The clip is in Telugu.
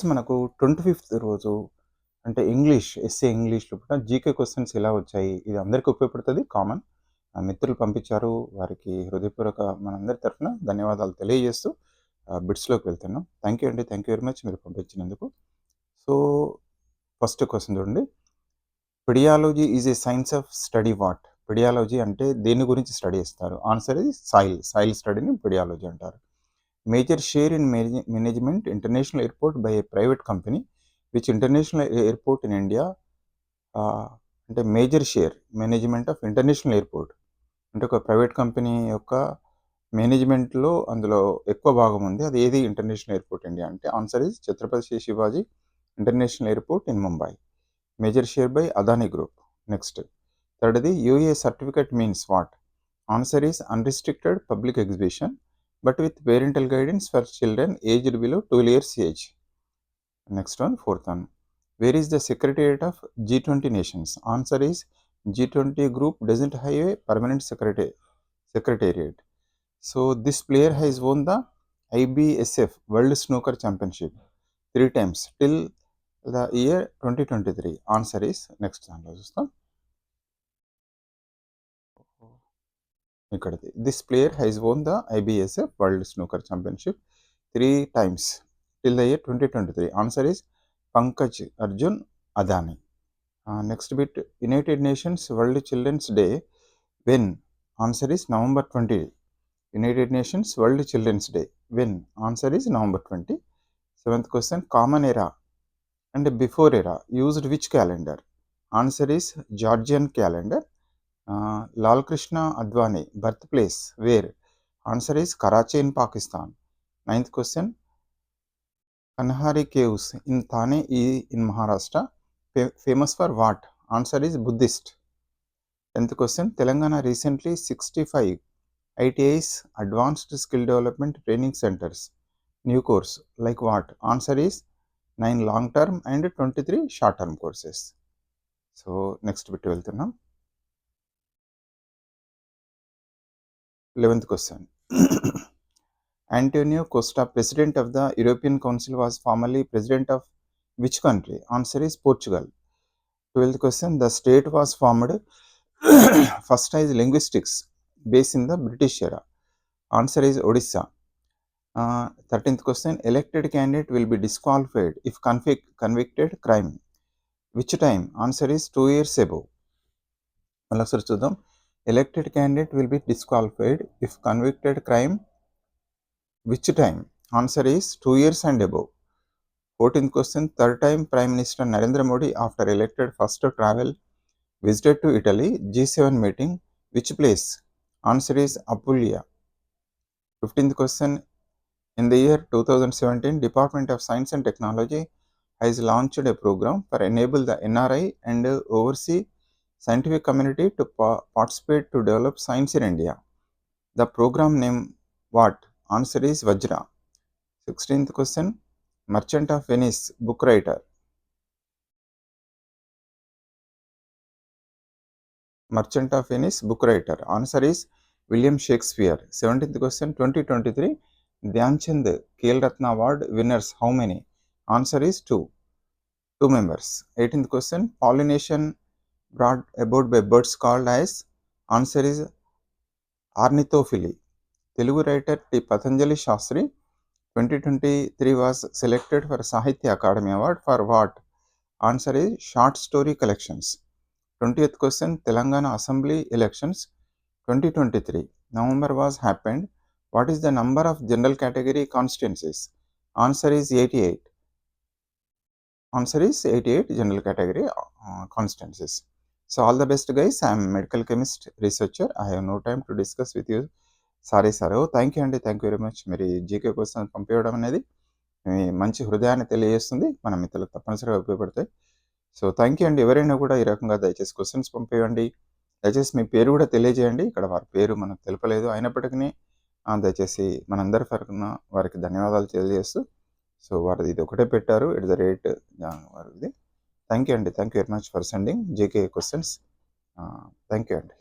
నెక్స్ట్ మనకు ట్వంటీ ఫిఫ్త్ రోజు అంటే ఇంగ్లీష్ ఎస్ఏ ఇంగ్లీష్లో కూడా జీకే క్వశ్చన్స్ ఎలా వచ్చాయి ఇది అందరికీ ఉపయోగపడుతుంది కామన్ మిత్రులు పంపించారు వారికి హృదయపూర్వక మనందరి తరఫున ధన్యవాదాలు తెలియజేస్తూ బిట్స్లోకి వెళ్తున్నాం థ్యాంక్ యూ అండి థ్యాంక్ యూ వెరీ మచ్ మీరు పంపించినందుకు సో ఫస్ట్ క్వశ్చన్ చూడండి pedology is a science of study what pedology అంటే దేని గురించి స్టడీ చేస్తారు ఆన్సర్ ఇది సాయిల్ సాయిల్ స్టడీని పిడియాలజీ అంటారు major share in management international airport by a private company which international airport in India అంటే major share management of international airport అంటే ఒక ప్రైవేట్ కంపెనీ యొక్క మేనేజ్మెంట్లో అందులో ఎక్కువ భాగం ఉంది అది ఏది ఇంటర్నేషనల్ ఎయిర్పోర్ట్ ఇండియా అంటే answer is Chhatrapati Shivaji international airport in Mumbai major share by Adani group next థర్డ్ది UA certificate means what answer is unrestricted public exhibition but with parental guidance for children aged below 12 years age. Next one, fourth one. Where is the Secretariat of G20 nations? Answer is G20 group doesn't have a permanent secretariat. So this player has won the IBSF World Snooker Championship three times till the year 2023. Answer is next one. ఇక్కడది this player has won the IBSF world snooker championship three times till the year twenty twenty three answer is Pankaj Arjun Adani next bit United Nations world children's day when answer is November twenty United Nations world children's day when answer is November twenty seventh question common era and before era used which calendar answer is Georgian calendar Lal Krishna Advani, birthplace, where? Answer is Karachi in Pakistan. Ninth question, Kanhari Caves in Thane in Maharashtra, famous for what? Answer is Buddhist. 10th question, Telangana recently 65 ITIs Advanced Skill Development Training Centers. New course, like what? Answer is 9 long term and 23 short term courses. So, next bit 12th. లెవెన్త్కి వస్తాను Antonio Costa president of the European council was formerly president of which country answer is Portugal twelfth question the state was formed first is linguistics base in the British era answer is Odisha thirteenth question elected candidate will be disqualified if కన్ఫి convicted crime which time answer is two years above మళ్ళీ చూద్దాం elected candidate will be disqualified if convicted crime which time answer is 2 years and above 14th question third time prime minister narendra modi after elected first travel visited to italy g7 meeting which place answer is apulia 15th question in the year 2017 department of science and technology has launched a program for enable the nri and oversee scientific community to pa- participate to develop science in India. The program name what? Answer is Vajra. 16th question Merchant of Venice book writer. Merchant of Venice book writer. Answer is William Shakespeare. 17th question 2023 Dhyanchand Chand Ratna Award winners how many? Answer is 2. 2 members. 18th question Pollination brought about by birds called as answer is ornithophily. Telugu writer T. Patanjali Shastri 2023 was selected for Sahitya Academy Award for what? Answer is short story collections. 20th question Telangana Assembly elections 2023 November was happened. What is the number of general category constituencies? Answer is 88. Answer is 88 general category uh, constituencies. So all the best guys, I medical chemist chemist I I have time to discuss with with sorry sir thank you అండి థ్యాంక్ యూ వెరీ మచ్ మీరు జీకే కోసం పంపించడం అనేది మీ మంచి హృదయాన్ని తెలియజేస్తుంది మన మిత్రులకు తప్పనిసరిగా ఉపయోగపడతాయి సో థ్యాంక్ యూ అండి ఎవరైనా కూడా ఈ రకంగా దయచేసి క్వశ్చన్స్ పంపేయండి దయచేసి మీ పేరు కూడా తెలియజేయండి ఇక్కడ వారి పేరు మనకు తెలపలేదు అయినప్పటికీ దయచేసి మనందరి తరఫున వారికి ధన్యవాదాలు తెలియజేస్తూ సో వారిది ఇది ఒకటే పెట్టారు ఇట్ ద రేట్ ఇది థ్యాంక్ యూ అండి thank you very much for sending GK questions thank you అండి